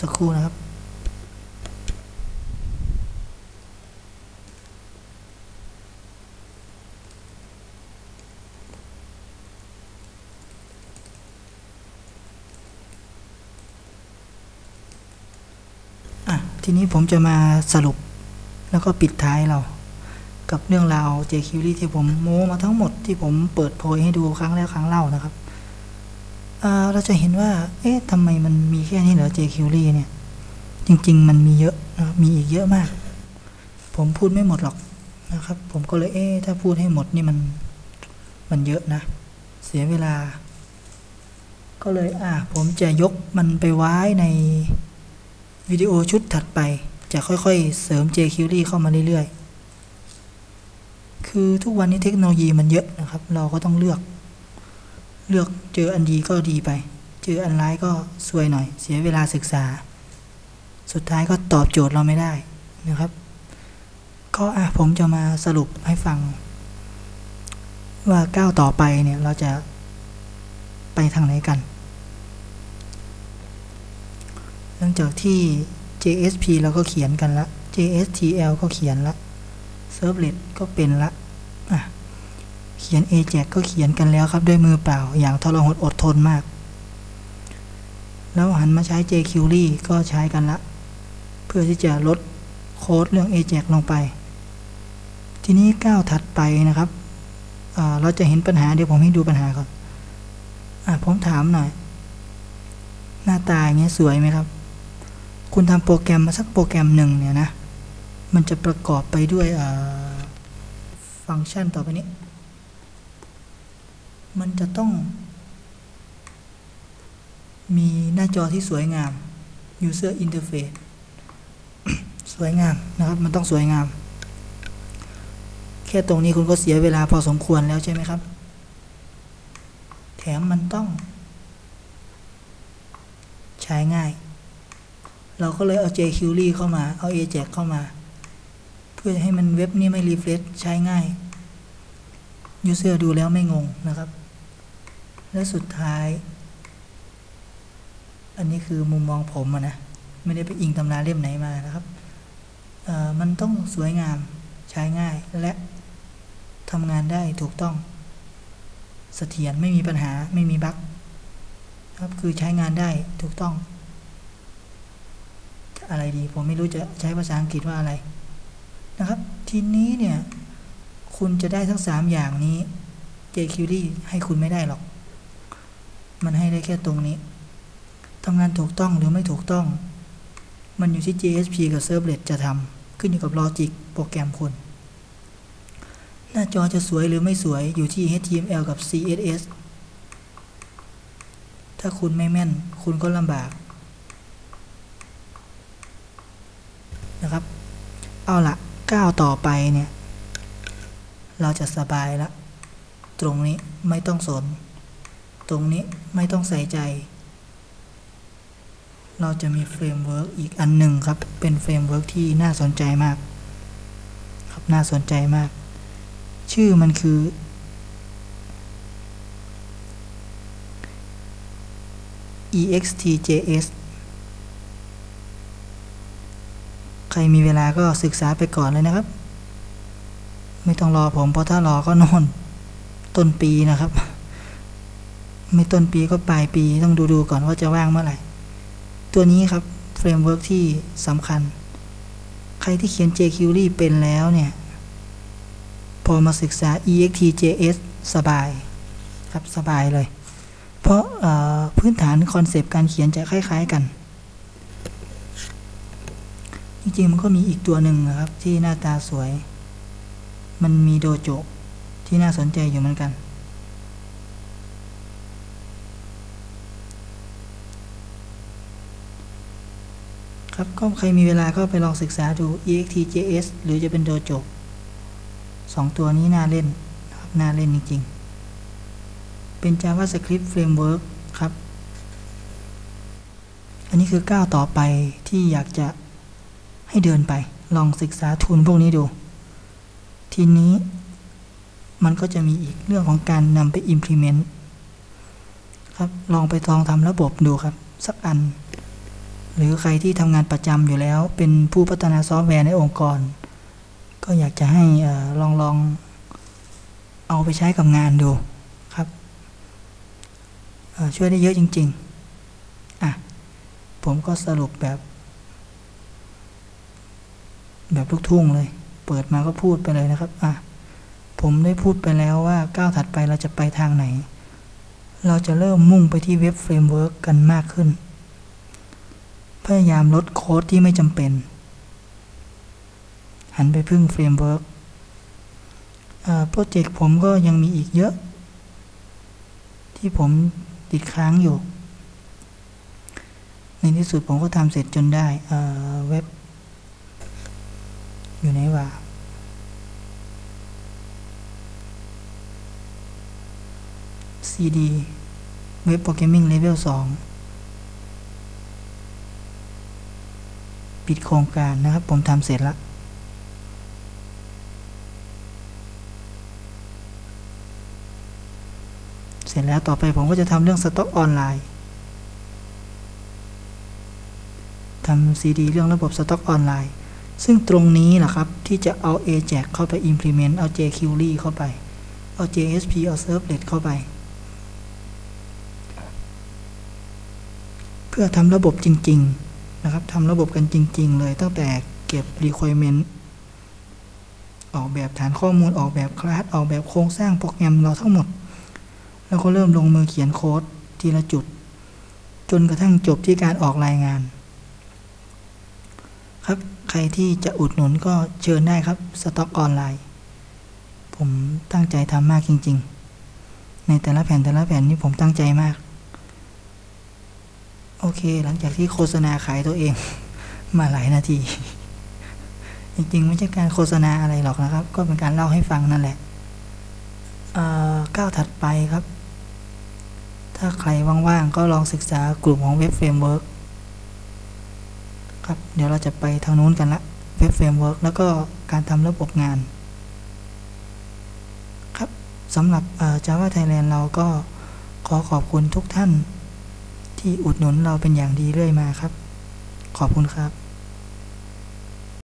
สักครู่นะครับทีนี้ผมจะมาสรุปแล้วก็ปิดท้ายเรา กับเรื่องราว jQuery ที่ผมโม้มาทั้งหมดที่ผมเปิดโพยให้ดูครั้งแล้วครั้งเล่านะครับ เราจะเห็นว่า เอ๊ะทำไมมันมีแค่นี้เหรอ JQ r y เนี่ย จริง ๆ มันมีเยอะนะครับ มีอีกเยอะมาก ผมพูดไม่หมดหรอกนะครับ ผมก็เลย เอ๊ะถ้าพูดให้หมดนี่มัน มันเยอะนะ เสียเวลา ก็เลย อะ ผมจะยกมันไปไว้ในวิดีโอชุดถัดไป จะค่อยๆ เสริม JQ r y เข้ามาเรื่อยๆ คือทุกวันนี้เทคโนโลยีมันเยอะนะครับ เราก็ต้องเลือก เลือกเจออันดีก็ดีไป เจออันร้ายก็ซวยหน่อย เสียเวลาศึกษา สุดท้ายก็ตอบโจทย์เราไม่ได้นะครับ ก็อะผมจะมาสรุปให้ฟัง ว่าก้าวต่อไปเนี่ยเราจะไปทางไหนกัน หลังจากที่ JSP เราก็เขียนกันละ JSTL ก็เขียนละ Servlet ก็เป็นละอะ เขียน AJAX ก็เขียนกันแล้วครับด้วยมือเปล่า อย่างทรหดอดทนมาก แล้วหันมาใช้ jQuery ก็ใช้กันละ เพื่อที่จะลดโค้ดเรื่อง AJAX ลงไป ทีนี้ก้าวถัดไปนะครับเราจะเห็นปัญหาเดี๋ยวผมให้ดูปัญหาก่อนอผมถามหน่อย หน้าตาอย่างเงี้ยสวยไหมครับ คุณทำโปรแกรมมาสักโปรแกรมหนึ่งเนี่ยนะ มันจะประกอบไปด้วยฟังก์ชันต่อไปนี้ มันจะต้อง มีหน้าจอที่สวยงาม user interface สวยงามนะครับ มันต้องสวยงาม แค่ตรงนี้คุณก็เสียเวลาพอสมควรแล้วใช่ไหมครับ แถมมันต้อง ใช้ง่าย เราก็เลยเอา jQuery เข้ามา เอา Ajax เข้ามา เพื่อให้มันเว็บนี้ไม่รีเฟรชใช้ง่าย user ดูแล้วไม่งงนะครับ และสุดท้าย อันนี้คือมุมมองผมนะ ไม่ได้ไปอิงตำราเล่มไหนมานะครับ มันต้องสวยงามใช้ง่ายและทำงานได้ถูกต้องเสถียรไม่มีปัญหาไม่มีบั๊กครับคือใช้งานได้ถูกต้อง อะไรดี ผมไม่รู้จะใช้ภาษาอังกฤษว่าอะไรนะครับ ทีนี้เนี่ย คุณจะได้ทั้งสามอย่างนี้ jQuery ให้คุณไม่ได้หรอก มันให้ได้แค่ตรงนี้ทำงานถูกต้องหรือไม่ถูกต้อง มันอยู่ที่ JSP กับ Servlet จะทำขึ้นอยู่กับลอจิกโปรแกรมคุณหน้าจอจะสวยหรือไม่สวยอยู่ที่ HTML กับ CSS ถ้าคุณไม่แม่น คุณก็ลำบาก นะครับ เอาละก้าวต่อไปเนี่ย เราจะสบายละ ตรงนี้ไม่ต้องสน ตรงนี้ไม่ต้องใส่ใจ เราจะมีเฟรมเวิร์กอีกอันหนึ่งครับ เป็นเฟรมเวิร์กที่น่าสนใจมาก ครับน่าสนใจมาก ชื่อมันคือ extjs ใครมีเวลาก็ศึกษาไปก่อนเลยนะครับ ไม่ต้องรอผมเพราะถ้ารอก็นอนต้นปีนะครับ ไม่ต้นปีก็ปลายปีต้องดูดูก่อนว่าจะว่างเมื่อไหร่ ตัวนี้ครับเฟรมเวิร์กที่สำคัญ ใครที่เขียน jQuery เป็นแล้วเนี่ย พอมาศึกษา extjs สบายครับสบายเลย เพราะพื้นฐานคอนเซปต์การเขียนจะคล้าย ๆกัน จริงๆมันก็มีอีกตัวหนึ่งนะครับที่หน้าตาสวย มันมีโดโจที่น่าสนใจอยู่เหมือนกัน ครับก็ใครมีเวลาก็ไปลองศึกษาดู extjs หรือจะเป็นโดโจสองตัวนี้น่าเล่นนะครับน่าเล่นจริง ๆ เป็น JavaScript Framework ครับ อันนี้คือก้าวต่อไปที่อยากจะให้เดินไป ลองศึกษาทุนพวกนี้ดู ทีนี้มันก็จะมีอีกเรื่องของการนำไป implement ครับลองไปลองทำระบบดูครับ สักอัน หรือใครที่ทำงานประจำอยู่แล้ว เป็นผู้พัฒนาซอฟต์แวร์ในองค์กร ก็อยากจะให้ลองลองเอาไปใช้กับงานดูครับช่วยได้เยอะจริง ๆ อะ ผมก็สรุปแบบ แบบลูกทุ่งเลย เปิดมาก็พูดไปเลยนะครับอะผมได้พูดไปแล้วว่าก้าวถัดไปเราจะไปทางไหน เราจะเริ่มมุ่งไปที่เว็บเฟรมเวิร์กกันมากขึ้น พยายามลดโค้ดที่ไม่จำเป็น หันไปพึ่งเฟรมเวิร์กโปรเจกต์ผมก็ยังมีอีกเยอะ ที่ผมติดค้างอยู่ ในที่สุดผมก็ทำเสร็จจนได้เอ่อเว็บ อยู่ไหนวะ CD เว็บโปรแกรมมิ่งเลเวล2ปิดโครงการนะครับ ผมทำเสร็จแล้วเสร็จแล้วต่อไปผมก็จะทำเรื่องสต็อกออนไลน์ทำ CD เรื่องระบบสต็อกออนไลน์ ซึ่งตรงนี้แหละครับ ที่จะเอา AJAX เข้าไป implement เอา jQuery เข้าไป เอา JSP เอา Servlet เข้าไป เพื่อทำระบบจริง ๆ นะครับทำระบบกันจริง ๆ เลยตั้งแต่เก็บ requirement ออกแบบฐานข้อมูลออกแบบคลาสออกแบบโครงสร้างโปรแกรมเราทั้งหมด แล้วก็เริ่มลงมือเขียนโค้ดทีละจุด จนกระทั่งจบที่การออกรายงาน ใครที่จะอุดหนุนก็เชิญได้ครับสต็อกออนไลน์ ผมตั้งใจทำมากจริง ๆ ในแต่ละแผ่นแต่ละแผ่นนี่ผมตั้งใจมาก โอเค หลังจากที่โฆษณาขายตัวเองมาหลายนาที จริง ๆ ไม่ใช่การโฆษณาอะไรหรอกนะครับ ก็เป็นการเล่าให้ฟังนั่นแหละเอ่อก้าวถัดไปครับ ถ้าใครว่าง ๆ ก็ลองศึกษากลุ่มของเว็บเฟรมเวิร์ก ครับ เดี๋ยวเราจะไปทางนู้นกันละเว็บเฟรมเวิร์กแล้วก็การทำระบบงาน ครับสำหรับเอ่อ Java Thailand เราก็ขอขอบคุณทุกท่าน ที่อุดหนุนเราเป็นอย่างดีเรื่อยมาครับ ขอบคุณครับ